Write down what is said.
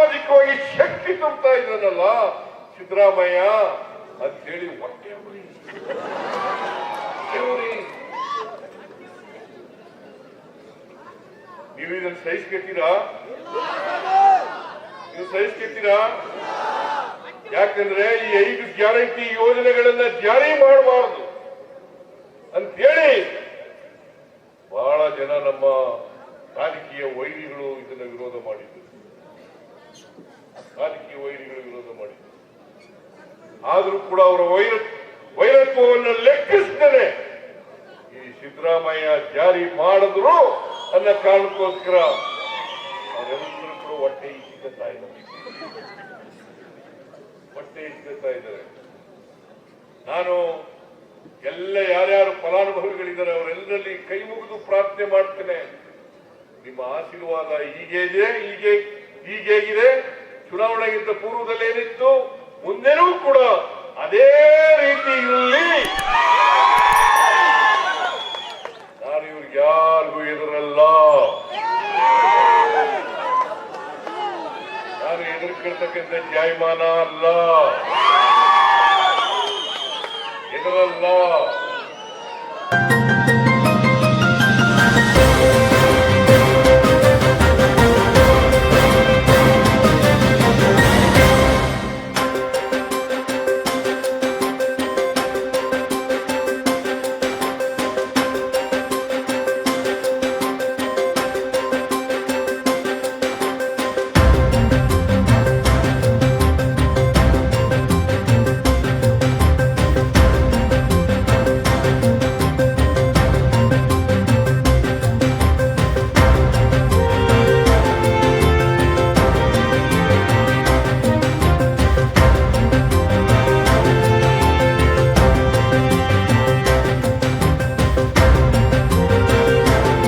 ಸಾಮಾಜಿಕವಾಗಿ ಶಕ್ತಿ ತುಂಬತಾ ಇದ್ದಾನಲ್ಲ, ಸಿದ್ದರಾಮಯ್ಯ ಅಂತ ಹೇಳಿ ಹೊಟ್ಟೆ. ನೀವು ಇದನ್ನು ಸಹಿಸ್ಕೊತೀರಾ ನೀವು ಸಹಿಸ್ಕೊತೀರಾ ಯಾಕಂದ್ರೆ ಈ ಐದು ಗ್ಯಾರಂಟಿ ಯೋಜನೆಗಳನ್ನ ಜಾರಿ ಮಾಡಬಾರದು ಅಂತೇಳಿ ಬಹಳ ಜನ ನಮ್ಮ ರಾಜಕೀಯ ವೈರಿಗಳು ಇದನ್ನ ವಿರೋಧ ಮಾಡಿದ್ರು ರಾಜಕೀಯ ವೈರಿಗಳು ವಿರೋಧ ಮಾಡಿದ್ರು ಆದ್ರೂ ಕೂಡ ಅವರ ವೈರ, ವೈರತ್ವವನ್ನು ಲೆಕ್ಕಿಸ್ತೇನೆ ಈ ಸಿದ್ದರಾಮಯ್ಯ ಜಾರಿ ಮಾಡಿದ್ರು ಅನ್ನ ಕಾರಣಕ್ಕೋಸ್ಕರ ಅವರೆಲ್ಲರೂ ಕೂಡ ಹೊಟ್ಟೆ ಇಚ್ಚಿಕೊತಾ ಇದ್ದಾರೆ. ಹೊಟ್ಟೆ ಇಚ್ಚಿಕೊತಾ ಇದ್ದಾರೆ. ನಾನು ಎಲ್ಲ ಯಾರ್ಯಾರು ಫಲಾನುಭವಿಗಳಿದ್ದಾರೆ ಅವರೆಲ್ಲರಲ್ಲಿ ಕೈ ಮುಗಿದು ಪ್ರಾರ್ಥನೆ ಮಾಡ್ತೇನೆ. ನಿಮ್ಮ ಆಶೀರ್ವಾದ ಹೀಗೆ ಇದೆ, ಹೀಗೆ ಹೀಗೇಗಿದೆ ಚುನಾವಣೆಗಿಂತ ಪೂರ್ವದಲ್ಲಿ ಏನಿತ್ತು ಮುಂದೆನೂ ಕೂಡ ಅದೇ ರೀತಿಯಲ್ಲಿ ನಾನು ಇವ್ರಿಗೆ ಯಾರಿಗೂ ಎದುರಲ್ಲ ನಾನು ಎದುರ್ಕಿರ್ತಕ್ಕಂಥ ಜಾಯಮಾನ ಅಲ್ಲ. ಎದುರಲ್ಲ